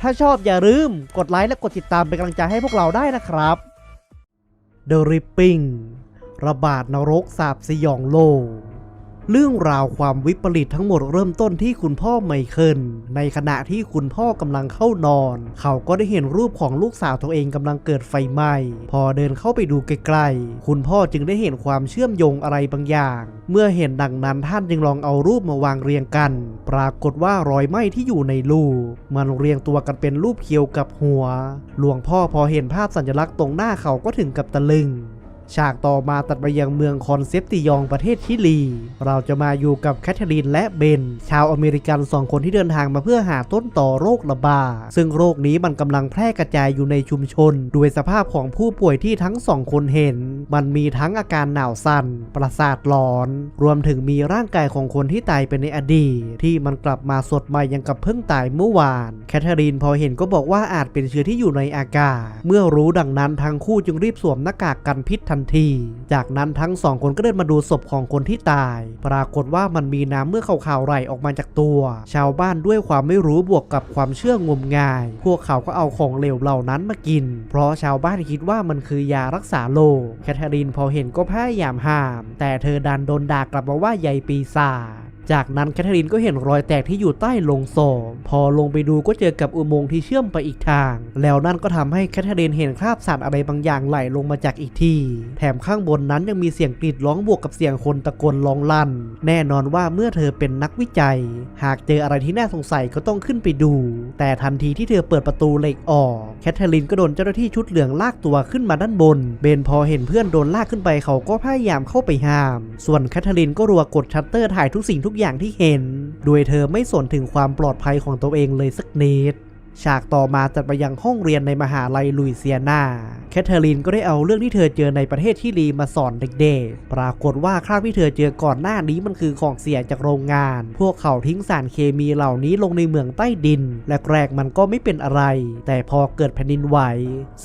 ถ้าชอบอย่าลืมกดไลค์และกดติดตามเป็นกำลังใจให้พวกเราได้นะครับ The Ripping ระบาดนรกสาบสยองโลก เรื่องราวความวิปริตทั้งหมดเริ่มต้นที่คุณพ่อไมเคิลในขณะที่คุณพ่อกำลังเข้านอน เขาก็ได้เห็นรูปของลูกสาวตัวเองกำลังเกิดไฟไหม้พอเดินเข้าไปดูใกล้ๆคุณพ่อจึงได้เห็นความเชื่อมโยงอะไรบางอย่าง เมื่อเห็นดังนั้นท่านจึงลองเอารูปมาวางเรียงกัน ปรากฏว่ารอยไหม้ที่อยู่ในรูปมันเรียงตัวกันเป็นรูปเคียวกับหัว หลวงพ่อพอเห็นภาพสัญลักษณ์ตรงหน้าเขาก็ถึงกับตะลึง ฉากต่อมาตัดไปยังเมืองคอนเซปติยองประเทศชิลี เราจะมาอยู่กับแคทเธอรีนและเบน ชาวอเมริกันสองคนที่เดินทางมาเพื่อหาต้นต่อโรคระบาด ซึ่งโรคนี้มันกำลังแพร่กระจายอยู่ในชุมชน โดยสภาพของผู้ป่วยที่ทั้งสองคนเห็น มันมีทั้งอาการหนาวสั่น ประสาทหลอน รวมถึงมีร่างกายของคนที่ตายไปในอดีต ที่มันกลับมาสดใหม่ยังกับเพิ่งตายเมื่อวาน แคทเธอรีนพอเห็นก็บอกว่าอาจเป็นเชื้อที่อยู่ในอากาศ เมื่อรู้ดังนั้นทั้งคู่จึงรีบสวมหน้ากากกันพิษทันที จากนั้นทั้งสองคนก็เดินมาดูศพของคนที่ตาย ปรากฏว่ามันมีน้ำเมื่อขาวๆไหลออกมาจากตัว ชาวบ้านด้วยความไม่รู้บวกกับความเชื่องมงาย พวกเขาก็เอาของเหลวเหล่านั้นมากิน เพราะชาวบ้านคิดว่ามันคือยารักษาโรคแคทเธอรีนพอเห็นก็พยายามห้าม แต่เธอดันโดนด่ากลับมาว่าใยปีศาจ จากนั้นแคทเธอรีนก็เห็นรอยแตกที่อยู่ใต้ลงศพพอลงไปดูก็เจอกับอุโมงค์ที่เชื่อมไปอีกทาง แล้วนั่นก็ทำให้แคทเธอรีนเห็นคราบสารอะไรบางอย่างไหลลงมาจากอีกที่ แถมข้างบนนั้นยังมีเสียงกรีดร้องบวกกับเสียงคนตะโกนร้องลั่น แน่นอนว่าเมื่อเธอเป็นนักวิจัย หากเจออะไรที่น่าสงสัยก็ต้องขึ้นไปดู แต่ทันทีที่เธอเปิดประตูเหล็กออกแคทเธอรีนก็โดนเจ้าหน้าที่ชุดเหลืองลากตัวขึ้นมาด้านบน เบนพอเห็นเพื่อนโดนลากขึ้นไปเขาก็พยายามเข้าไปห้าม ส่วนแคทเธอรีนก็รัวกดชัตเตอร์ถ่ายทุกสิ่งทุกอย่างที่เห็น โดยเธอไม่สนถึงความปลอดภัยของตัวเองเลยสักนิด ฉากต่อมาจัดไปยังห้องเรียนในมหาลัยลุยเซียนา แคทเธอรีนก็ได้เอาเรื่องที่เธอเจอในประเทศชิลีมาสอนเด็กๆ ปรากฏว่าคราบที่เธอเจอก่อนหน้านี้มันคือของเสียจากโรงงาน พวกเขาทิ้งสารเคมีเหล่านี้ลงในเมืองใต้ดิน และแรกมันก็ไม่เป็นอะไร แต่พอเกิดแผ่นดินไหว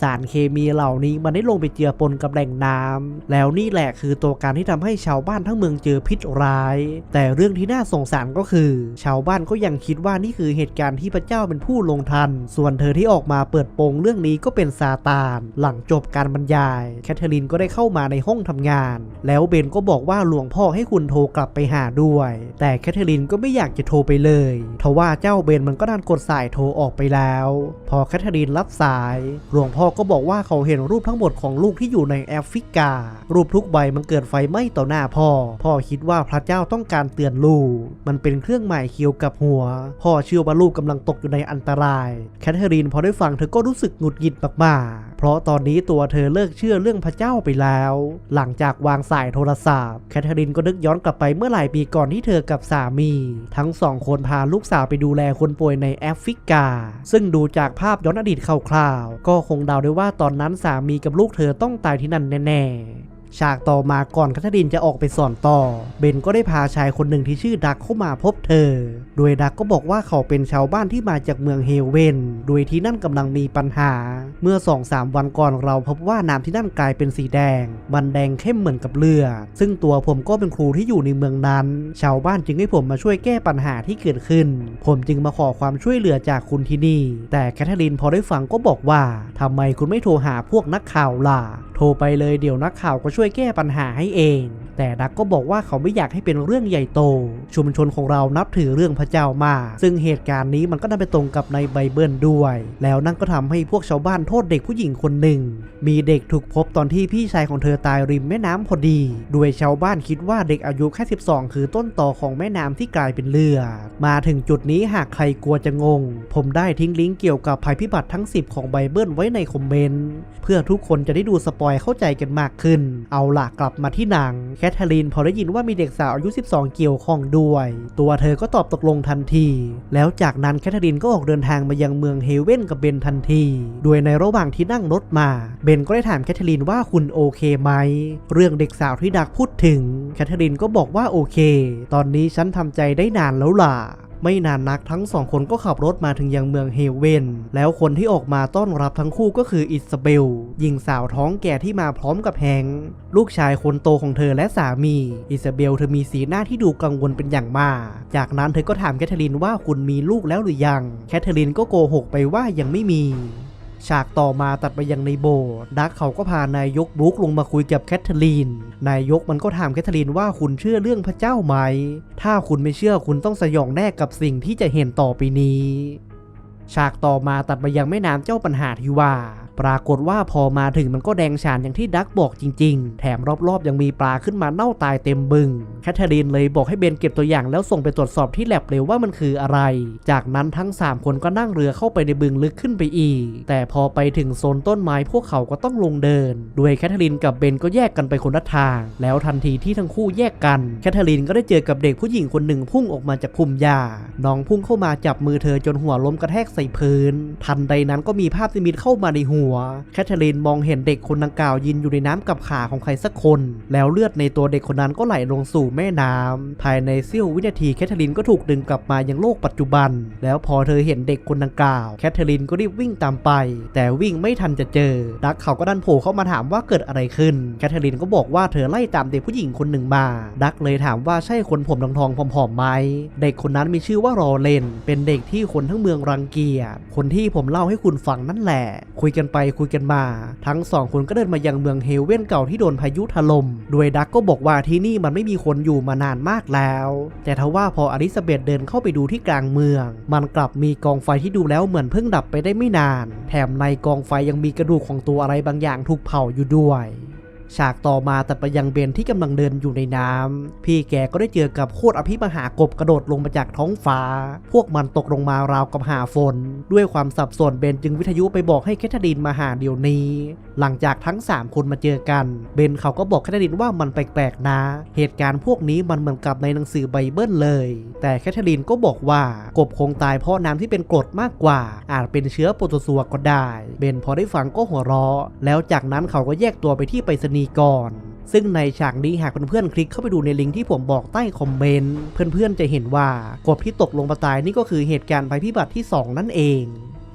สารเคมีเหล่านี้มันได้ลงไปเจือปนกับแหล่งน้ำแล้วนี่แหละคือตัวการที่ทำให้ชาวบ้านทั้งเมืองเจอพิษร้าย แต่เรื่องที่น่าสงสารก็คือ ชาวบ้านก็ยังคิดว่านี่คือเหตุการณ์ที่พระเจ้าเป็นผู้ลงทันส่วนเธอที่ออกมาเปิดโปงเรื่องนี้ก็เป็นซาตาน หลังจบการบรรยาย แคทเธอรีนก็ได้เข้ามาในห้องทำงาน แล้วเบนก็บอกว่าหลวงพ่อให้คุณโทรกลับไปหาด้วย แต่แคทเธอรีนก็ไม่อยากจะโทรไปเลยทว่าเจ้าเบนมันก็ดันกดสายโทรออกไปแล้ว พอแคทเธอรีนรับสาย หลวงพ่อก็บอกว่าเขาเห็นรูปทั้งหมดของลูกที่อยู่ในแอฟริกา รูปทุกใบมันเกิดไฟไหม้ต่อหน้าพ่อ พ่อคิดว่าพระเจ้าต้องการเตือนลูก มันเป็นเครื่องหมายเคียวกับหัว พ่อเชื่อว่าลูกกำลังตกอยู่ในอันตรายแคทเธอรีนพอได้ฟังเธอก็รู้สึกหงุดหงิดมากๆ เพราะตอนนี้ตัวเธอเลิกเชื่อเรื่องพระเจ้าไปแล้ว หลังจากวางสายโทรศัพท์แคทเธอรีนก็นึกย้อนกลับไปเมื่อหลายปีก่อนที่เธอกับสามี ทั้งสองคนพาลูกสาวไปดูแลคนป่วยในแอฟริกา ซึ่งดูจากภาพย้อนอดีตคร่าวๆก็คงเดาได้ว่าตอนนั้นสามีกับลูกเธอต้องตายที่นั่นแน่ๆ ฉากต่อมาก่อนแคทเธอรีนจะออกไปสอนต่อ เบนก็ได้พาชายคนหนึ่งที่ชื่อดักเข้ามาพบเธอ โดยดักก็บอกว่าเขาเป็นชาวบ้านที่มาจากเมืองเฮเวนโดยที่นั่นกำลังมีปัญหา เมื่อ2-3วันก่อนเราพบว่าน้ำที่นั่นกลายเป็นสีแดง มันแดงเข้มเหมือนกับเลือดซึ่งตัวผมก็เป็นครูที่อยู่ในเมืองนั้น ชาวบ้านจึงให้ผมมาช่วยแก้ปัญหาที่เกิดขึ้น ผมจึงมาขอความช่วยเหลือจากคุณที่นี่ แต่แคทเธอรีนพอได้ฟังก็บอกว่าทำไมคุณไม่โทรหาพวกนักข่าวล่ะ โทรไปเลยเดี๋ยวนักข่าวก็ช่วยยแก้ปัญหาให้เอง แต่ดักก็บอกว่าเขาไม่อยากให้เป็นเรื่องใหญ่โต ชุมชนของเรานับถือเรื่องพระเจ้ามาก ซึ่งเหตุการณ์นี้มันก็นำไปตรงกับในไบเบิลด้วย แล้วนั่นก็ทำให้พวกชาวบ้านโทษเด็กผู้หญิงคนหนึ่ง มีเด็กถูกพบตอนที่พี่ชายของเธอตายริมแม่น้ำพอดี โดยชาวบ้านคิดว่าเด็กอายุแค่ 12 คือต้นต่อของแม่น้ำที่กลายเป็นเลือดมาถึงจุดนี้หากใครกลัวจะงง ผมได้ทิ้งลิงก์เกี่ยวกับภัยพิบัติทั้ง 10 ของไบเบิลไว้ในคอมเมนต์ เพื่อทุกคนจะได้ดูสปอยเข้าใจกันมากขึ้นเอาล่ะกลับมาที่หนังแคทเธอรีนพอได้ยินว่ามีเด็กสาวอายุ 12 เกี่ยวข้องด้วย ตัวเธอก็ตอบตกลงทันที แล้วจากนั้นแคทเธอรีนก็ออกเดินทางมายังเมืองเฮเว่นกับเบนทันทีโดยในระหว่างที่นั่งรถมา เบนก็ได้ถามแคทเธอรีนว่าคุณโอเคไหม เรื่องเด็กสาวที่ดักพูดถึง แคทเธอรีนก็บอกว่าโอเค ตอนนี้ฉันทำใจได้นานแล้วล่ะ ไม่นานนักทั้งสองคนก็ขับรถมาถึงยังเมืองเฮเวนแล้วคนที่ออกมาต้อนรับทั้งคู่ก็คืออิสเบลหญิงสาวท้องแก่ที่มาพร้อมกับแฮงค์ลูกชายคนโตของเธอและสามี อิสเบลเธอมีสีหน้าที่ดูกังวลเป็นอย่างมาก จากนั้นเธอก็ถามแคทเธอรีนว่าคุณมีลูกแล้วหรือยัง แคทเธอรีนก็โกหกไปว่ายังไม่มี ฉากต่อมาตัดไปยังในโบสถ์ดักเขาก็พานายกบรุกลงมาคุยกับแคทเธอรีน นายกมันก็ถามแคทเธอรีนว่าคุณเชื่อเรื่องพระเจ้าไหม ถ้าคุณไม่เชื่อคุณต้องสยองแน่กับสิ่งที่จะเห็นต่อไปนี้ ฉากต่อมาตัดไปยังแม่น้ำเจ้าปัญหาที่ว่า ปรากฏว่าพอมาถึงมันก็แดงฉานอย่างที่ดักบอกจริง ๆ แถมรอบๆ ยังมีปลาขึ้นมาเน่าตายเต็มบึง แคทเธอรีนเลยบอกให้เบนเก็บตัวอย่างแล้วส่งไปตรวจสอบที่แลบเลยว่ามันคืออะไร จากนั้นทั้ง 3 คนก็นั่งเรือเข้าไปในบึงลึกขึ้นไปอีก แต่พอไปถึงโซนต้นไม้พวกเขาก็ต้องลงเดิน โดยแคทเธอรีนกับเบนก็แยกกันไปคนละทาง แล้วทันทีที่ทั้งคู่แยกกัน แคทเธอรีนก็ได้เจอกับเด็กผู้หญิงคนหนึ่งพุ่งออกมาจากพุ่มหญ้า น้องพุ่งเข้ามาจับมือเธอจนหัวล้มกระแทกใส่พื้น ทันใดนั้นก็มีภาพนิมิตเข้ามาในหัวแคทเธอรีนมองเห็นเด็กคนดังกล่าวยืนอยู่ในน้ำกับขาของใครสักคน แล้วเลือดในตัวเด็กคนนั้นก็ไหลลงสู่แม่น้ำภายในเสี้ยววินาทีแคทเธอรีนก็ถูกดึงกลับมายังโลกปัจจุบัน แล้วพอเธอเห็นเด็กคนดังกล่าว แคทเธอรีนก็รีบวิ่งตามไป แต่วิ่งไม่ทันจะเจอ ดักเขาก็ดันโผล่เข้ามาถามว่าเกิดอะไรขึ้น แคทเธอรีนก็บอกว่าเธอไล่ตามเด็กผู้หญิงคนหนึ่งมา ดักเลยถามว่าใช่คนผมทองทองๆผอมๆไหม เด็กคนนั้นมีชื่อว่ารอเลน เป็นเด็กที่คนทั้งเมืองรังเกียจ คนที่ผมเล่าให้คุณฟังนั่นแหละ คุยกันไปคุยกันมา ทั้งสองคนก็เดินมายังเมืองเฮเว่นเก่าที่โดนพายุถล่ม โดยดักก็บอกว่าที่นี่มันไม่มีคนอยู่มานานมากแล้ว แต่ทว่าพออลิซาเบธเดินเข้าไปดูที่กลางเมือง มันกลับมีกองไฟที่ดูแล้วเหมือนเพิ่งดับไปได้ไม่นาน แถมในกองไฟยังมีกระดูกของตัวอะไรบางอย่างถูกเผาอยู่ด้วย ฉากต่อมาตัดไปยังเบนที่กำลังเดินอยู่ในน้ำพี่แกก็ได้เจอกับโคตรอภิมหากบกระโดดลงมาจากท้องฟ้า พวกมันตกลงมาราวกับหาฝน ด้วยความสับสนเบนจึงวิทยุไปบอกให้แคทเธอรีนมาหาเดี๋ยวนี้หลังจากทั้ง 3 คนมาเจอกันเบนเขาก็บอกแคทเธอรีนว่ามันแปลกๆนะ เหตุการณ์พวกนี้มันเหมือนกับในหนังสือไบเบิลเลย แต่แคทเธอรีนก็บอกว่ากบคงตายเพราะน้ำที่เป็นกรดมากกว่า อาจเป็นเชื้อโปรโตซัวก็ได้เบนพอได้ฟังก็หัวเราะ แล้วจากนั้นเขาก็แยกตัวไปที่ไปรษณีย์ก่อนซึ่งในฉากนี้หากเพื่อนๆคลิกเข้าไปดูในลิงก์ที่ผมบอกใต้คอมเมนต์เพื่อนๆจะเห็นว่ากบที่ตกลงมาตายนี่ก็คือเหตุการณ์ภัยพิบัติที่ 2 นั่นเอง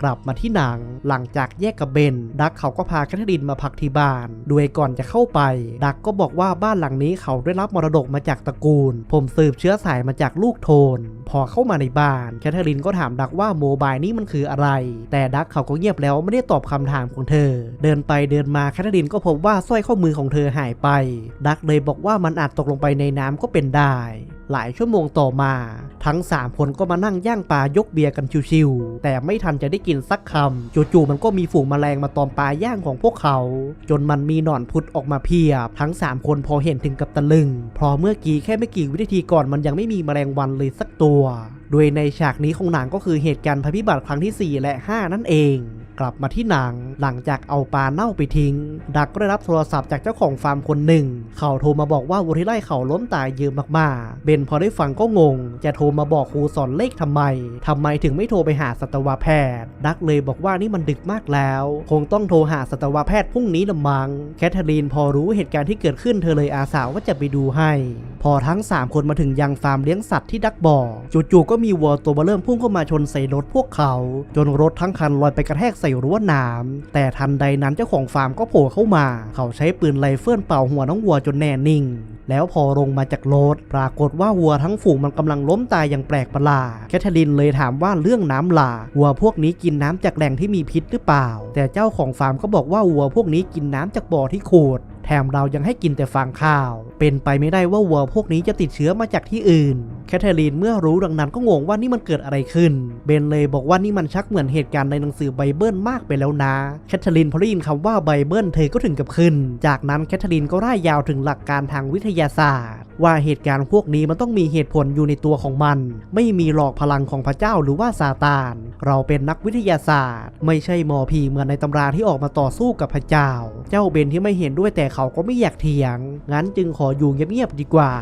กลับมาที่หนัง หลังจากแยกกับเบน ดักเขาก็พาแคทเธอรีนมาพักที่บ้านโดยก่อนจะเข้าไป ดักก็บอกว่าบ้านหลังนี้เขาได้รับมรดกมาจากตระกูล ผมสืบเชื้อสายมาจากลูกโทน พอเข้ามาในบ้านแคทเธอรีนก็ถามดักว่าโมบายนี่มันคืออะไร แต่ดักเขาก็เงียบแล้วไม่ได้ตอบคำถามของเธอ เดินไปเดินมาแคทเธอรีนก็พบว่าสร้อยข้อมือของเธอหายไป ดักเลยบอกว่ามันอาจตกลงไปในน้ำก็เป็นได้ หลายชั่วโมงต่อมา ทั้ง 3 คนก็มานั่งย่างปลายกเบียร์กันชิวๆแต่ไม่ทันจะได้กินสักคำจู่ๆมันก็มีฝูงแมลงมาตอมปลาย่างของพวกเขา จนมันมีหนอนพุดออกมาเพียบ ทั้ง 3 คนพอเห็นถึงกับตะลึงเพราะเมื่อกี้แค่ไม่กี่วินาทีก่อนมันยังไม่มีแมลงวันเลยสักตัว โดยในฉากนี้ของหนังก็คือเหตุการณ์ภัยพิบัติครั้งที่ 4 และ 5 นั่นเอง กลับมาที่หนังหลังจากเอาปลาเน่าไปทิ้ง ดักก็ได้รับโทรศัพท์จากเจ้าของฟาร์มคนหนึ่ง เขาโทรมาบอกว่าวัวที่ไล่เขาล้มตายเยอะมากๆ เบนพอได้ฟังก็งง จะโทรมาบอกครูสอนเลขทำไมทำไมถึงไม่โทรไปหาสัตวแพทย์ ดักเลยบอกว่านี่มันดึกมากแล้ว คงต้องโทรหาสัตวแพทย์พรุ่งนี้ละมัง้งแคทเธอรีนพอรู้เหตุการณ์ที่เกิดขึ้นเธอเลยอาสาว่าจะไปดูให้ พอทั้ง 3 คนมาถึงยังฟาร์มเลี้ยงสัตว์ที่ดักบอกจู่ๆก็มีวัวตัวเบอเริ่มพุ่งเข้ามาชนใส่รถพวกเขา จนรถทั้งคันลอยไปกระแทกใส่รั้วนามแต่ทันใดนั้นเจ้าของฟาร์มก็โผล่เข้ามา เขาใช้ปืนไรเฟิลเป่าหัวน้องวัวจนแน่นิ่ง แล้วพอลงมาจากรถปรากฏว่าวัวทั้งฝูงมันกำลังล้มตายอย่างแปลกประหลาดแคทเธอรีนเลยถามว่าเรื่องน้ำหลาวัวพวกนี้กินน้ำจากแหล่งที่มีพิษหรือเปล่า แต่เจ้าของฟาร์มก็บอกว่าวัวพวกนี้กินน้ำจากบ่อที่ขูด แถมเรายังให้กินแต่ฟางข้าว เป็นไปไม่ได้ว่าวัวพวกนี้จะติดเชื้อมาจากที่อื่น แคทเธอรีนเมื่อรู้ดังนั้นก็งงว่านี่มันเกิดอะไรขึ้น เบนเลยบอกว่านี่มันชักเหมือนเหตุการณ์ในหนังสือไบเบิลมากไปแล้วนะ แคทเธอรีนพอได้ยินคำว่าไบเบิลเธอก็ถึงกับขึ้น จากนั้นแคทเธอรีนก็ร่ายยาวถึงหลักการทางวิทยาศาสตร์ ว่าเหตุการณ์พวกนี้มันต้องมีเหตุผลอยู่ในตัวของมัน ไม่มีหลอกพลังของพระเจ้าหรือว่าซาตาน เราเป็นนักวิทยาศาสตร์ ไม่ใช่หมอผีเหมือนในตำราที่ออกมาต่อสู้กับพระเจ้า เจ้าเบนที่ไม่เห็นด้วยแต่เขาก็ไม่อยากเถียง งั้นจึงขออยู่เงียบๆดีกว่า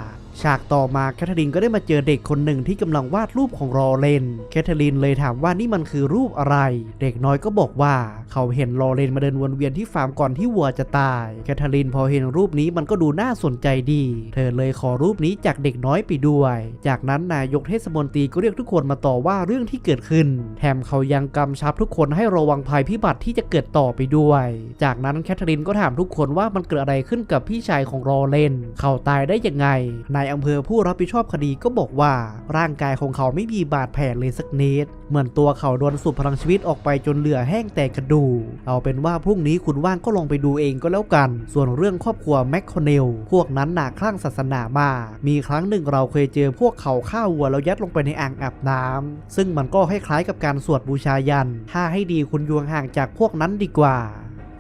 ฉากต่อมาแคทเธอรีนก็ได้มาเจอเด็กคนหนึ่งที่กำลังวาดรูปของรอเลนแคทเธอรีนเลยถามว่านี่มันคือรูปอะไร เด็กน้อยก็บอกว่า เขาเห็นรอเลนมาเดินวนเวียนที่ฟาร์มก่อนที่วัวจะตายแคทเธอรีนพอเห็นรูปนี้มันก็ดูน่าสนใจดี เธอเลยขอรูปนี้จากเด็กน้อยไปด้วย จากนั้นนายกเทศมนตรีก็เรียกทุกคนมาต่อว่าเรื่องที่เกิดขึ้น แถมเขายังกำชับทุกคนให้ระวังภัยพิบัติที่จะเกิดต่อไปด้วย จากนั้นแคทเธอรีนก็ถามทุกคนว่ามันเกิดอะไรขึ้นกับพี่ชายของรอเลน เขาตายได้ยังไงนายายอำเภอผู้รับผิดชอบคดีก็บอกว่า ร่างกายของเขาไม่มีบาดแผลเลยสักนิดเหมือนตัวเขาโดนสูบพลังชีวิตออกไปจนเหลือแห้งแต่กระดูกเอาเป็นว่าพรุ่งนี้คุณว่างก็ลองไปดูเองก็แล้วกัน ส่วนเรื่องครอบครัวแมคคอนเนลพวกนั้นหนาคลั่งศาสนามากมีครั้งหนึ่งเราเคยเจอพวกเขาฆ่าวัวแล้วยัดลงไปในอ่างอาบน้ำซึ่งมันก็คล้ายๆกับการสวดบูชายัน ถ้าให้ดีคุณยวงห่างจากพวกนั้นดีกว่า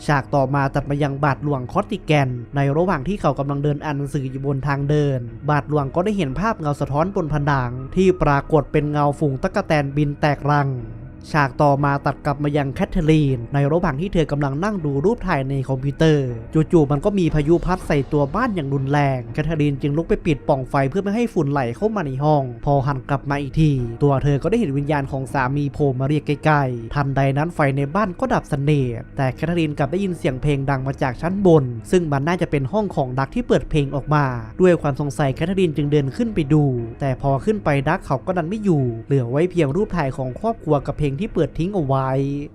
ฉากต่อมาตัดมายังบาทหลวงคอตติแกน ในระหว่างที่เขากำลังเดินอ่านหนังสืออยู่บนทางเดิน บาทหลวงก็ได้เห็นภาพเงาสะท้อนบนผนังที่ปรากฏเป็นเงาฝูงตะกะแตนบินแตกรัง ฉากต่อมาตัดกลับมายังแคทเธอรีน ในระหว่างที่เธอกำลังนั่งดูรูปถ่ายในคอมพิวเตอร์ จู่ๆมันก็มีพายุพัดใส่ตัวบ้านอย่างรุนแรงแคทเธอรีนจึงลุกไปปิดปล่องไฟเพื่อไม่ให้ฝุ่นไหลเข้ามาในห้อง พอหันกลับมาอีกที ตัวเธอก็ได้เห็นวิญญาณของสามีโผล่มาเรียกใกล้ๆทันใดนั้นไฟในบ้านก็ดับสนิทแต่แคทเธอรีนกลับได้ยินเสียงเพลงดังมาจากชั้นบน ซึ่งมันน่าจะเป็นห้องของดักที่เปิดเพลงออกมา ด้วยความสงสัยแคทเธอรีนจึงเดินขึ้นไปดู แต่พอขึ้นไปดักเขาก็ดันไม่อยู่ เหลือไว้เพียงรูปถ่ายของครอบครัวกับเพลงที่เปิดทิ้งเอาไว้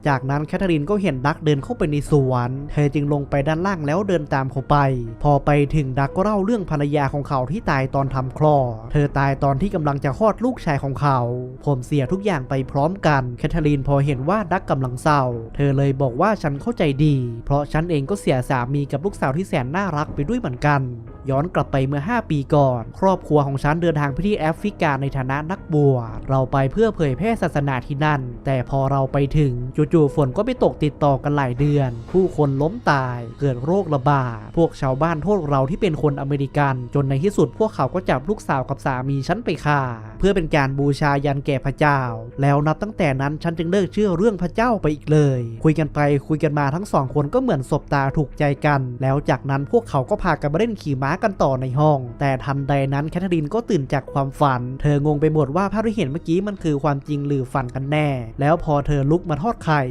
จากนั้นแคทเธอรีนก็เห็นดักเดินเข้าไปในสวน เธอจึงลงไปด้านล่างแล้วเดินตามเขาไป พอไปถึงดักก็เล่าเรื่องภรรยาของเขาที่ตายตอนทำคลอด เธอตายตอนที่กำลังจะคลอดลูกชายของเขา ผมเสียทุกอย่างไปพร้อมกันแคทเธอรีนพอเห็นว่าดักกำลังเศร้า เธอเลยบอกว่าฉันเข้าใจดี เพราะฉันเองก็เสียสามีกับลูกสาวที่แสนน่ารักไปด้วยเหมือนกัน ย้อนกลับไปเมื่อ 5 ปีก่อน ครอบครัวของฉันเดินทางไปที่แอฟริกาในฐานะนักบวชเราไปเพื่อเผยแพร่ศาสนาที่นั่นแต่พอเราไปถึงจู่ๆฝนก็ไปตกติดต่อกันหลายเดือน ผู้คนล้มตายเกิดโรคระบาดพวกชาวบ้านโทษเราที่เป็นคนอเมริกันจนในที่สุดพวกเขาก็จับลูกสาวกับสามีฉันไปฆ่า เพื่อเป็นการบูชายันแก่พระเจ้า แล้วนับตั้งแต่นั้นฉันจึงเลิกเชื่อเรื่องพระเจ้าไปอีกเลย คุยกันไปคุยกันมาทั้งสองคนก็เหมือนสบตาถูกใจกัน แล้วจากนั้นพวกเขาก็พากันมาเล่นขี่ม้ากันต่อในห้อง แต่ทันใดนั้นแคทเธอรีนก็ตื่นจากความฝัน เธองงไปหมดว่าภาพที่เห็นเมื่อกี้มันคือความจริงหรือฝันกันแน่แล้วพอเธอลุกมาทอดไข่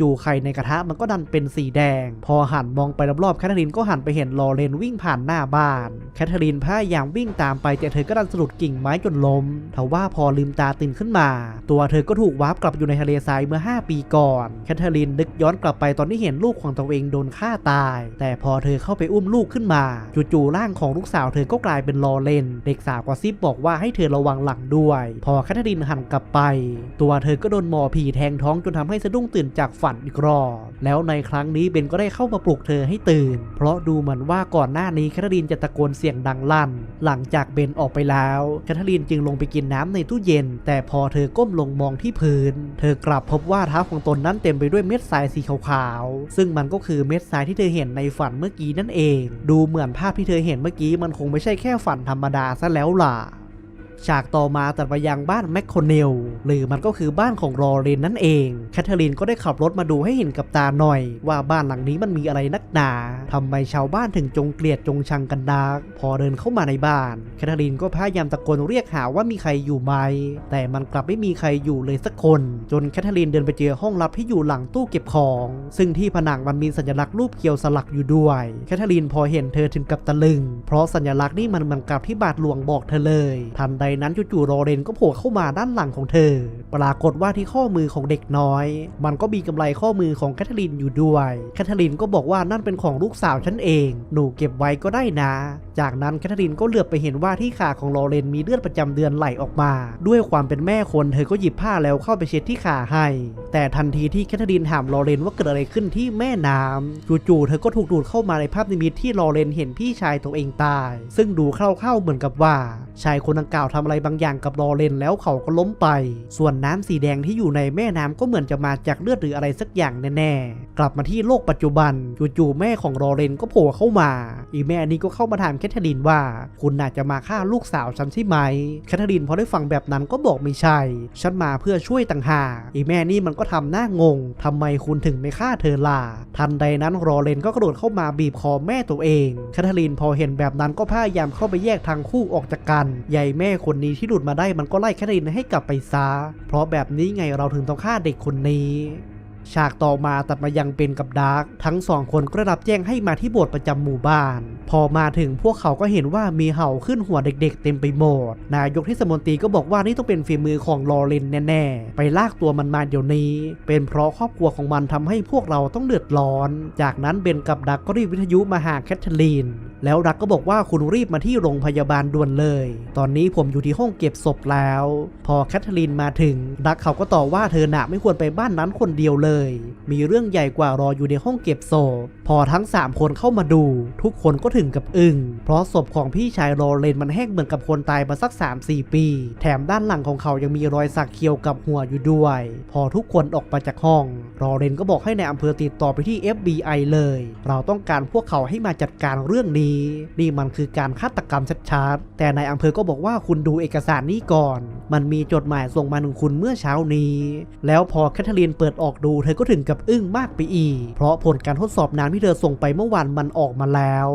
จู่ๆไข่ในกระทะมันก็ดันเป็นสีแดง พอหันมองไปรอบๆแคทเธอรีนก็หันไปเห็นลอเรนวิ่งผ่านหน้าบ้าน แคทเธอรีนพยายามวิ่งตามไปแต่เธอก็ดันสะดุดกิ่งไม้จนล้มทว่าพอลืมตาตื่นขึ้นมา ตัวเธอก็ถูกวาร์ปกลับอยู่ในทะเลทรายเมื่อ 5 ปีก่อน แคทเธอรีนนึกย้อนกลับไปตอนที่เห็นลูกของตัวเองโดนฆ่าตาย แต่พอเธอเข้าไปอุ้มลูกขึ้นมาจู่ๆร่างของลูกสาวเธอก็กลายเป็นลอเรนเด็กสาวกว่าซิบบอกว่าให้เธอระวังหลังด้วย พอแคทเธอรีนหันกลับไป ตัวเธอก็โดนหมอผีแทงท้องจนทำให้สะดุ้งตื่นจากฝันอีกรอบแล้วในครั้งนี้เบนก็ได้เข้ามาปลุกเธอให้ตื่น เพราะดูเหมือนว่าก่อนหน้านี้แคทเธอรีนจะตะโกนเสียงดังลั่น หลังจากเบนออกไปแล้วแคทเธอรีนจึงลงไปกินน้ำในตู้เย็น แต่พอเธอก้มลงมองที่พื้น เธอกลับพบว่าเท้าของตนนั้นเต็มไปด้วยเม็ดทรายสีขาวๆซึ่งมันก็คือเม็ดทรายที่เธอเห็นในฝันเมื่อกี้นั่นเอง ดูเหมือนภาพที่เธอเห็นเมื่อกี้มันคงไม่ใช่แค่ฝันธรรมดาซะแล้วล่ะ ฉากต่อมาตัดไปยังบ้านแมคโคเนลหรือมันก็คือบ้านของรอเรนนั่นเอง แคทเธอรีนก็ได้ขับรถมาดูให้เห็นกับตาหน่อย ว่าบ้านหลังนี้มันมีอะไรนักหนาทำไมชาวบ้านถึงจงเกลียดจงชังกันนัก พอเดินเข้ามาในบ้าน แคทเธอรีนก็พยายามตะโกนเรียกหาว่ามีใครอยู่ไหม แต่มันกลับไม่มีใครอยู่เลยสักคน จนแคทเธอรีนเดินไปเจอห้องลับที่อยู่หลังตู้เก็บของ ซึ่งที่ผนังมันมีสัญลักษณ์รูปเขียวสลักอยู่ด้วย แคทเธอรีนพอเห็นเธอถึงกับตะลึง เพราะสัญลักษณ์นี่มันเหมือนกับที่บาทหลวงบอกเธอเลย ทันใดนั้นจู่ๆรอเรนก็โผล่เข้ามาด้านหลังของเธอ ปรากฏว่าที่ข้อมือของเด็กน้อย มันก็มีกำไรข้อมือของแคทเธอรีนอยู่ด้วยแคทเธอรีนก็บอกว่านั่นเป็นของลูกสาวฉันเอง หนูเก็บไว้ก็ได้นะ จากนั้นแคทเธอรีนก็เหลือบไปเห็นว่าที่ขาของลอเรนมีเลือดประจำเดือนไหลออกมา ด้วยความเป็นแม่คนเธอก็หยิบผ้าแล้วเข้าไปเช็ดที่ขาให้ แต่ทันทีที่แคทเธอรีนถามลอเรนว่าเกิดอะไรขึ้นที่แม่น้ำจู่ๆเธอก็ถูกดูดเข้ามาในภาพนิมิตที่ลอเรนเห็นพี่ชายตัวเองตาย ซึ่งดูคร่าวๆเหมือนกับว่าชายคนดังกล่าวทำอะไรบางอย่างกับลอเรนแล้วเขาก็ล้มไป ส่วนน้ำสีแดงที่อยู่ในแม่น้ำก็เหมือนจะมาจากเลือดหรืออะไรสักอย่างแน่ๆ กลับมาที่โลกปัจจุบันจู่ๆแม่ของลอเรนก็โผล่เข้ามา อีแม่นี้ก็เข้ามาถามแคทเธอรีนว่า คุณน่าจะมาฆ่าลูกสาวฉันใช่ไหมแคทเธอรีนพอได้ฟังแบบนั้นก็บอกไม่ใช่ ฉันมาเพื่อช่วยต่างหากอีแม่นี่มันก็ทำหน้างงทำไมคุณถึงไม่ฆ่าเธอล่ะทันใดนั้นลอเรนก็กระโดดเข้ามาบีบคอแม่ตัวเองแคทเธอรีนพอเห็นแบบนั้นก็พยายามเข้าไปแยกทางคู่ออกจากกันใหญ่แม่คนนนี้ที่หลุดมาได้มันก็ไล่แคทรินให้กลับไปซะเพราะแบบนี้ไงเราถึงต้องฆ่าเด็กคนนี้ ฉากต่อมาตัดมายังเป็นกับดาร์กทั้งสองคนก็ได้รับแจ้งให้มาที่โบสถ์ประจำหมู่บ้าน พอมาถึงพวกเขาก็เห็นว่ามีเห่าขึ้นหัวเด็กๆ เต็มไปหมด นายกเทศมนตรีก็บอกว่านี่ต้องเป็นฝีมือของลอเรนแน่ๆ ไปลากตัวมันมาเดี๋ยวนี้ เป็นเพราะครอบครัวของมันทำให้พวกเราต้องเดือดร้อน จากนั้นเบนกับดักก็รีบวิทยุมาหาแคทเธอรีน แล้วดักก็บอกว่าคุณรีบมาที่โรงพยาบาลด่วนเลย ตอนนี้ผมอยู่ที่ห้องเก็บศพแล้ว พอแคทเธอรีนมาถึงดักเขาก็ต่อว่าเธอหนะไม่ควรไปบ้านนั้นคนเดียวเลยมีเรื่องใหญ่กว่ารออยู่ในห้องเก็บศพ พอทั้ง 3 คนเข้ามาดู ทุกคนก็ถึงกับอึง้งเพราะศพของพี่ชายโรเลนมันแห้งเหมือนกับคนตายมาสัก 3-4 ปี แถมด้านหลังของเขายังมีรอยสักเคียวกับหัวอยู่ด้วย พอทุกคนออกมาจากห้องโรเลนก็บอกให้ในายอำเภอติดต่อไปที่ FBI เลย เราต้องการพวกเขาให้มาจัดการเรื่องนี้ นี่มันคือการฆาตกรรมชัดๆ แต่นายอำเภอก็บอกว่าคุณดูเอกสารนี้ก่อน มันมีจดหมายส่งมาถึงคุณเมื่อเช้านี้ แล้วพอแคทเธอรีนเปิดออกดูเธอก็ถึงกับอึ้งมากไปอีก เพราะผลการทดสอบน้ำที่เธอส่งไปเมื่อวานมันออกมาแล้ว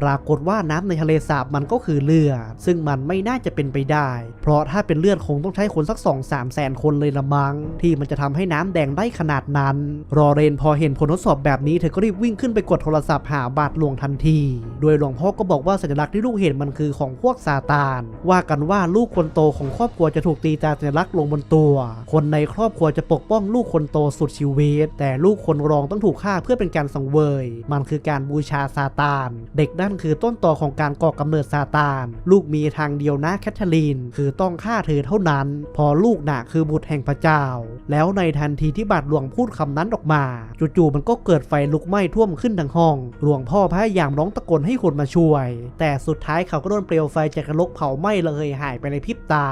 ปรากฏว่าน้ำในทะเลสาบมันก็คือเลือด ซึ่งมันไม่น่าจะเป็นไปได้ เพราะถ้าเป็นเลือดคงต้องใช้คนสัก 2 3แสนคนเลยละมัง้ง ที่มันจะทำให้น้ำแดงได้ขนาดนั้น รอเรนพอเห็นผลทดสอบแบบนี้เธอก็รีบวิ่งขึ้นไปกดโทรศัพท์หาบาทหลวงทันที โดยหลวงพ่อก็บอกว่าสัญลักษณ์ที่ลูกเห็นมันคือของพวกซาตาน ว่ากันว่าลูกคนโตของครอบครัวจะถูกตีตาสัญลักษณ์ลงบนตัว คนในครอบครัวจะปกป้องลูกคนโตสุดชีวิตแต่ลูกคนรองต้องถูกฆ่าเพื่อเป็นการสังเวย มันคือการบูชาซาตาน เด็กนั่นคือต้นตอของการก่อกำเนิดซาตาน ลูกมีทางเดียวนะแคทเธอรีน คือต้องฆ่าเธอเท่านั้น พอลูกหน่ะคือบุตรแห่งพระเจ้า แล้วในทันทีที่บาทหลวงพูดคำนั้นออกมา จู่ๆมันก็เกิดไฟลุกไหม้ท่วมขึ้นทั้งห้อง หลวงพ่อพยายามร้องตะโกนให้คนมาช่วย แต่สุดท้ายเขาก็โดนเปลวไฟจากกระลกเผาไหม้เลยหายไปในพริบตา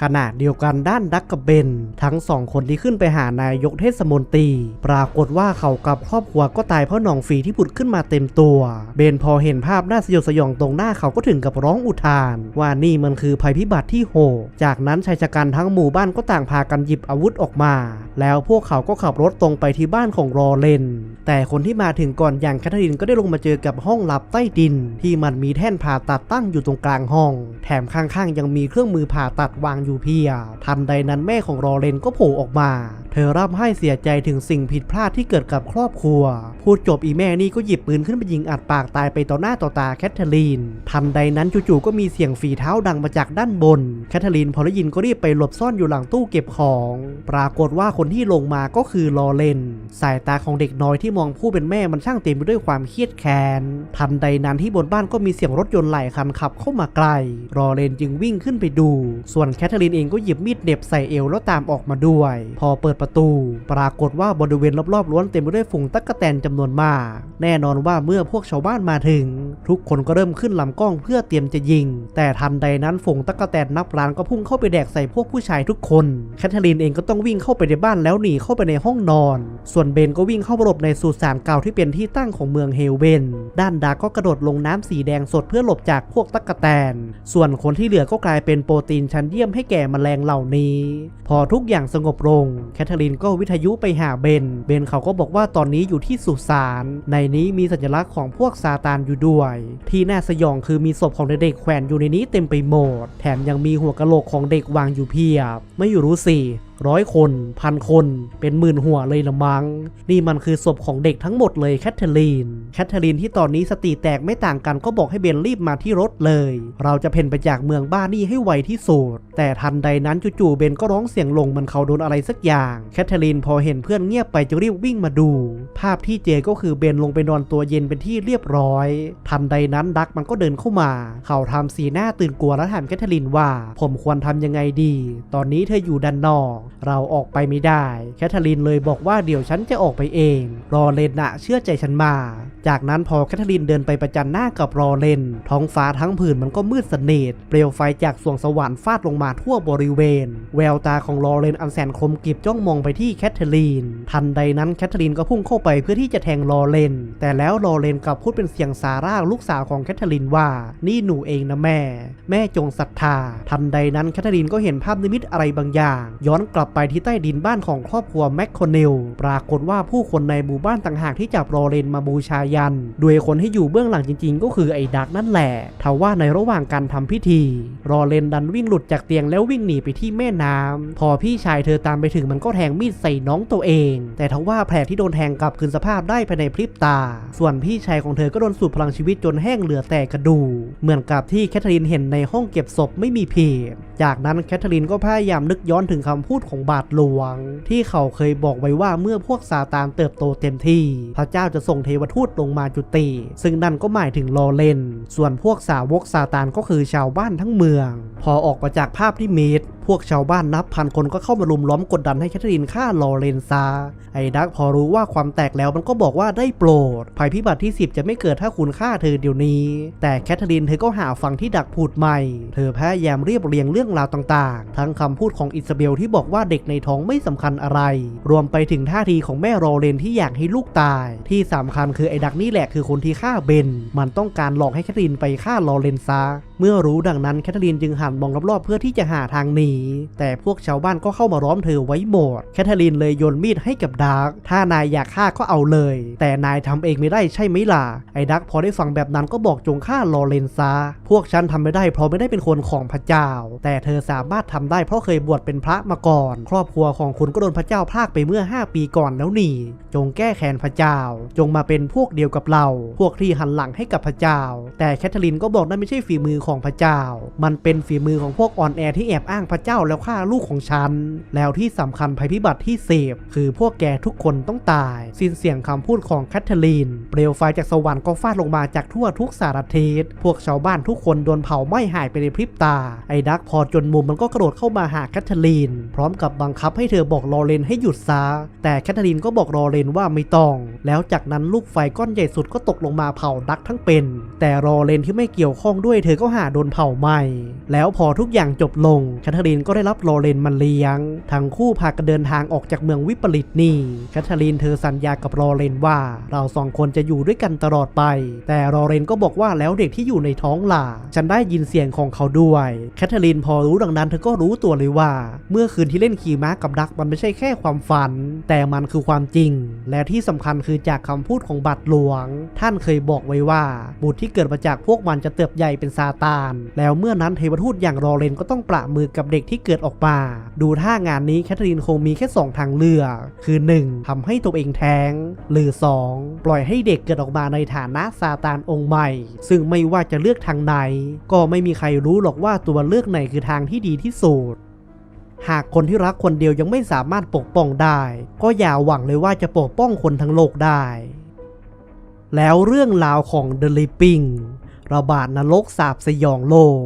ขณะเดียวกันด้านดักกับเบน ทั้งสองคนที่ขึ้นไปหานายกเทศมนตรี ปรากฏว่าเขากับครอบครัวก็ตายเพราะหนองฝีที่ผุดขึ้นมาเต็มตัว เบนพอเห็นภาพน่าสยดสยองตรงหน้าเขาก็ถึงกับร้องอุทาน ว่านี่มันคือภัยพิบัติที่โหดจากนั้นชายชะกันทั้งหมู่บ้านก็ต่างพากันหยิบอาวุธออกมา แล้วพวกเขาก็ขับรถตรงไปที่บ้านของรอเลน แต่คนที่มาถึงก่อนอย่างแคทเธอรีนก็ได้ลงมาเจอกับห้องลับใต้ดิน ที่มันมีแท่นผ่าตัดตั้งอยู่ตรงกลางห้อง แถมข้างๆยังมีเครื่องมือผ่าตัดวางยู่เพีย ทันใดนั้นแม่ของรอเรนก็โผล่ออกมา เธอร่ำไห้เสียใจถึงสิ่งผิดพลาดที่เกิดกับครอบครัว พูดจบอีแม่นี่ก็หยิบปืนขึ้นไปยิงอัดปากตายไปต่อหน้าต่อตาแคทเธอรีน ทันใดนั้นจู่ๆก็มีเสียงฝีเท้าดังมาจากด้านบน แคทเธอรีนพอได้ยินก็รีบไปหลบซ่อนอยู่หลังตู้เก็บของ ปรากฏว่าคนที่ลงมาก็คือลอเรน สายตาของเด็กน้อยที่มองผู้เป็นแม่มันช่างเต็มไปด้วยความเครียดแค้น ทันใดนั้นที่บนบ้านก็มีเสียงรถยนต์หลายคันขับเข้ามาใกล รอเรนจึงวิ่งขึ้นไปดู ส่วนแคทเธอรีนเองก็หยิบมีดเหน็บใส่เอวแล้วตามออกมาด้วย พอเปิดประตู ปรากฏว่าบริเวณรอบๆล้วนเต็มไปด้วยฝูงตั๊กแตนจำนวนมาก แน่นอนว่าเมื่อพวกชาวบ้านมาถึง ทุกคนก็เริ่มขึ้นลำกล้องเพื่อเตรียมจะยิง แต่ทันใดนั้นฝูงตั๊กแตนนับล้านก็พุ่งเข้าไปแดกใส่พวกผู้ชายทุกคนแคทเธอรีนเองก็ต้องวิ่งเข้าไปในบ้านแล้วหนีเข้าไปในห้องนอน ส่วนเบนก็วิ่งเข้าไปหลบในสุสานเก่าที่เป็นที่ตั้งของเมืองเฮลเวนด้านดาก็กระโดดลงน้ำสีแดงสดเพื่อหลบจากพวกตั๊กแตน ส่วนคนที่เหลือก็กลายเป็นโปรตีนชั้นเยี่ยมให้แก่แมลงเหล่านี้ พอทุกอย่างสงบลง แคทเธอรีนก็วิทยุไปหาเบน เบนเขาก็บอกว่าตอนนี้อยู่ที่สุสาน ในนี้มีสัญลักษณ์ของพวกซาตานอยู่ด้วย ที่น่าสยองคือมีศพของเด็กแขวนอยู่ในนี้เต็มไปหมด แถมยังมีหัวกะโหลกของเด็กวางอยู่เพียบ ไม่อยู่รู้สิ ร้อยคนพันคนเป็นหมื่นหัวเลยละมัง้งนี่มันคือศพของเด็กทั้งหมดเลยแคทเธอรีนแคทเธอรีนที่ตอนนี้สติแตกไม่ต่างกันก็บอกให้เบนรีบมาที่รถเลย เราจะเพ่นไปจากเมืองบ้านนี่ให้ไวที่สุดแต่ทันใดนั้นจู่ๆเบนก็ร้องเสียงลงมันเขาโดนอะไรสักอย่างแคทเธอรีนพอเห็นเพื่อนเงียบไปจึงรีบวิ่งมาดู ภาพที่เจก็คือเบนลงไปนอนตัวเย็นเป็นที่เรียบร้อย ทันใดนั้นดักมันก็เดินเข้ามา เขาทำสีหน้าตื่นกลัวและถามแคทเธอรีนว่า ผมควรทำยังไงดี ตอนนี้เธออยู่ด้านนอกเราออกไปไม่ได้ แคทเธอรีนเลยบอกว่าเดี๋ยวฉันจะออกไปเอง รอเลนนะเชื่อใจฉันมา จากนั้นพอแคทเธอรีนเดินไปประจันหน้ากับรอเลน ท้องฟ้าทั้งผืนมันก็มืดสนิทเปลวไฟจากสวงสวรรค์ฟาดลงมาทั่วบริเวณ แววตาของลอเรนอันแสนคมกริบจ้องมองไปที่แคทเธอรีน ทันใดนั้นแคทเธอรีนก็พุ่งเข้าไปเพื่อที่จะแทงลอเรนแต่แล้วลอเรนกลับพูดเป็นเสียงสาร่าลูกสาวของแคทเธอรีนว่า นี่หนูเองนะแม่ แม่จงศรัทธา ทันใดนั้นแคทเธอรีนก็เห็นภาพนิมิตอะไรบางอย่าง ย้อนกลับไปที่ใต้ดินบ้านของครอบครัวแมคคอนเนลปรากฏว่าผู้คนในหมู่บ้านต่างหากที่จับลอเรนมาบูชายัน โดยคนที่อยู่เบื้องหลังจริง ๆ ก็คือไอ้ดักนั่นแหละทว่าในระหว่างการทำพิธี รอเลนดันวิ่งหลุดจากเตียงแล้ววิ่งหนีไปที่แม่น้ำพอพี่ชายเธอตามไปถึงมันก็แทงมีดใส่น้องตัวเอง แต่ทว่าแผลที่โดนแทงกลับคืนสภาพได้ภายในพริบตา ส่วนพี่ชายของเธอก็โดนสูบพลังชีวิตจนแห้งเหลือแต่กระดูเหมือนกับที่แคทเธอรีนเห็นในห้องเก็บศพไม่มีเพจจากนั้นแคทเธอรีนก็พยายามนึกย้อนถึงคำพูดของบาทหลวง ที่เขาเคยบอกไว้ว่าเมื่อพวกซาตานเติบโตเต็มที่ พระเจ้าจะส่งเทวทูตลงมาจุติ ซึ่งนั่นก็หมายถึงลอเลน ส่วนพวกสาวกซาตานก็คือชาวบ้านทั้งเมือง พอออกมาจากภาพที่มิดพวกชาวบ้านนับพันคนก็เข้ามารุมล้อมกดดันให้แคทเธอรีนฆ่าลอเรนซา ไอ้ดักพอรู้ว่าความแตกแล้วมันก็บอกว่าได้โปรด ภัยพิบัติที่ 10 จะไม่เกิดถ้าคุณฆ่าเธอเดี๋ยวนี้ แต่แคทเธอรีนเธอก็หาฟังที่ดักพูดใหม่ เธอพยายามเรียบเรียงเรื่องราวต่างๆ ทั้งคำพูดของอิซาเบลที่บอกว่าเด็กในท้องไม่สำคัญอะไร รวมไปถึงท่าทีของแม่รอเรนที่อยากให้ลูกตาย ที่สำคัญคือไอ้ดักนี่แหละคือคนที่ฆ่าเบน มันต้องการหลอกให้แคทเธอรีนไปฆ่าลอเรนซา เมื่อรู้ดังนั้นแคทเธอรีนจึงหันมองรอบๆเพื่อที่จะหาทางหนี แต่พวกชาวบ้านก็เข้ามาล้อมเธอไว้หมด แคทเธอรีนเลยโยนมีดให้กับดาร์ก ถ้านายอยากฆ่าก็เอาเลย แต่นายทำเองไม่ได้ใช่ไหมล่ะ ไอ้ดักพอได้ฟังแบบนั้นก็บอกจงฆ่าลอเรนซา พวกฉันทำไม่ได้เพราะไม่ได้เป็นคนของพระเจ้า แต่เธอสามารถทำได้เพราะเคยบวชเป็นพระมาก่อน ครอบครัวของคุณก็โดนพระเจ้าพากไปเมื่อ 5 ปีก่อนแล้วนี่ จงแก้แค้นพระเจ้า จงมาเป็นพวกเดียวกับเรา พวกที่หันหลังให้กับพระเจ้า แต่แคทเธอรีนก็บอกนั่นไม่ใช่ฝีมือของของพระเจ้า มันเป็นฝีมือของพวกอ่อนแอที่แอบอ้างพระเจ้าแล้วฆ่าลูกของฉัน แล้วที่สำคัญภัยพิบัติที่เสพคือพวกแกทุกคนต้องตาย สิ้นเสียงคำพูดของแคทเธอรีน เปลวไฟจากสวรรค์ก็ฟาดลงมาจากทั่วทุกสารทิศพวกชาวบ้านทุกคนโดนเผาไหม้หายไปในพริบตา ไอ้ดักพอจนมุมมันก็กระโดดเข้ามาหาแคทเธอรีน พร้อมกับบังคับให้เธอบอกลอเรนให้หยุดซะ แต่แคทเธอรีนก็บอกลอเรนว่าไม่ต้อง แล้วจากนั้นลูกไฟก้อนใหญ่สุดก็ตกลงมาเผาดักทั้งเป็น แต่ลอเรนที่ไม่เกี่ยวข้องด้วยเธอก็หาโดนเผาไหม้แล้วพอทุกอย่างจบลงแคทเธอรีนก็ได้รับลอเรนมาเลี้ยง ทั้งคู่พากันเดินทางออกจากเมืองวิปริตนี่แคทเธอรีนเธอสัญญากับลอเรนว่า เราสองคนจะอยู่ด้วยกันตลอดไป แต่ลอเรนก็บอกว่าแล้วเด็กที่อยู่ในท้องล่ะฉันได้ยินเสียงของเขาด้วยแคทเธอรีนพอรู้ดังนั้นเธอก็รู้ตัวเลยว่า เมื่อคืนที่เล่นขี่ม้ากับดักมันไม่ใช่แค่ความฝัน แต่มันคือความจริง และที่สำคัญคือจากคำพูดของบัตรหลวง ท่านเคยบอกไว้ว่าบุตรที่เกิดมาจากพวกมันจะเติบใหญ่เป็นซาตานแล้วเมื่อนั้นเทวทูตอย่างรอเรนก็ต้องประมือกับเด็กที่เกิดออกมา ดูท่างานนี้แคทเธอรีนคงมีแค่สองทางเลือก คือ 1. ทำให้ตัวเองแท้ง หรือ 2. ปล่อยให้เด็กเกิดออกมาในฐานะซาตานองค์ใหม่ ซึ่งไม่ว่าจะเลือกทางไหนก็ไม่มีใครรู้หรอกว่าตัวเลือกไหนคือทางที่ดีที่สุดหากคนที่รักคนเดียวยังไม่สามารถปกป้องได้ ก็อย่าหวังเลยว่าจะปกป้องคนทั้งโลกได้ แล้วเรื่องราวของเดลิปิง ระบาดนรกสาบสยองโลก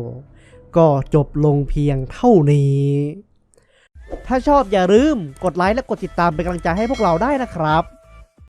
ก็จบลงเพียงเท่านี้ ถ้าชอบอย่าลืมกดไลค์และกดติดตามเป็นกำลังใจให้พวกเราได้นะครับ